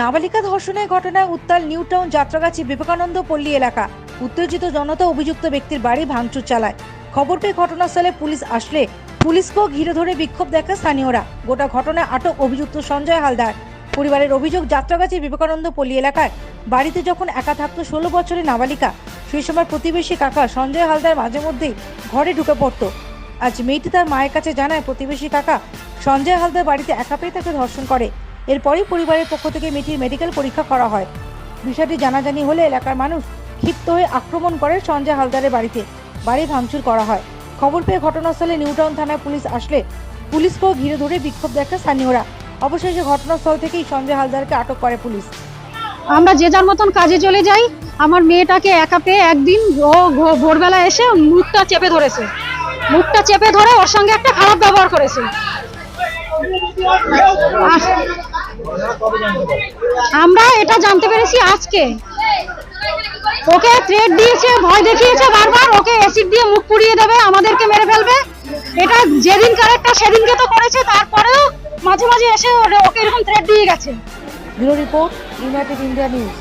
নাবালিকা ধর্ষণের ঘটনায় উত্তাল নিউ টাউন যাত্রাগাছি বিবেকানন্দ পল্লী এলাকা। উত্তেজিত জনতা অভিযুক্ত ব্যক্তির বাড়ি ভাঙচুর চালায়। খবর পেয়ে ঘটনাস্থলে পুলিশ আসলে। পুলিশকেও ঘিরে ধরে বিক্ষোভ দেখায় স্থানীয়রা। গোটা ঘটনায় আটক অভিযুক্ত সঞ্জয় হালদার। পরিবারের অভিযোগ, যাত্রাগাছি বিবেকানন্দ পল্লী এলাকায় বাড়িতে যখন একা থাকতো ষোলো বছরের নাবালিকা, সেই সময় প্রতিবেশী কাকা সঞ্জয় হালদার মাঝে মধ্যেই ঘরে ঢুকে পড়তো। আজ মেয়েটি তার মায়ের কাছে জানায়, প্রতিবেশী কাকা সঞ্জয় হালদার বাড়িতে একা পেয়ে তাকে ধর্ষণ করে। এরপরই পরিবারের পক্ষ থেকে মেয়েটির মেডিকেল পরীক্ষা করা হয়। বিষয়টি জানাজানি হলে এলাকার মানুষ ক্ষিপ্ত হয়ে আক্রমণ করে সঞ্জয় হালদারের বাড়িতে। বাড়ি ভাঙচুর করা হয়। খবর পেয়ে ঘটনাস্থলে নিউটাউন থানায় পুলিশ আসলে। পুলিশকেও ঘিরে ধরে বিক্ষোভ দেখে স্থানীয়রা। অবশেষে ঘটনাস্থল থেকেই সঞ্জয় হালদারকে আটক করে পুলিশ। আমরা যে যার মতন কাজে চলে যাই, আমার মেয়েটাকে একা পেয়ে একদিন ভোরবেলা এসে মুখটা চেপে ধরেছে। মুখটা চেপে ধরে ওর সঙ্গে একটা খারাপ ব্যবহার করেছে। আমরা এটা জানতে পেরেছি আজকে। ওকে থ্রেট দিয়েছে, ভয় দেখিয়েছে বারবার, ওকে অ্যাসিড দিয়ে মুখ পুড়িয়ে দেবে, আমাদেরকে মেরে ফেলবে। এটা যেদিন কারেক্টটা সেদিনকে তো করেছে, তারপরেও মাঝে মাঝে এসে ওকে এরকম থ্রেট দিয়ে গেছে। Bureau report, United India news.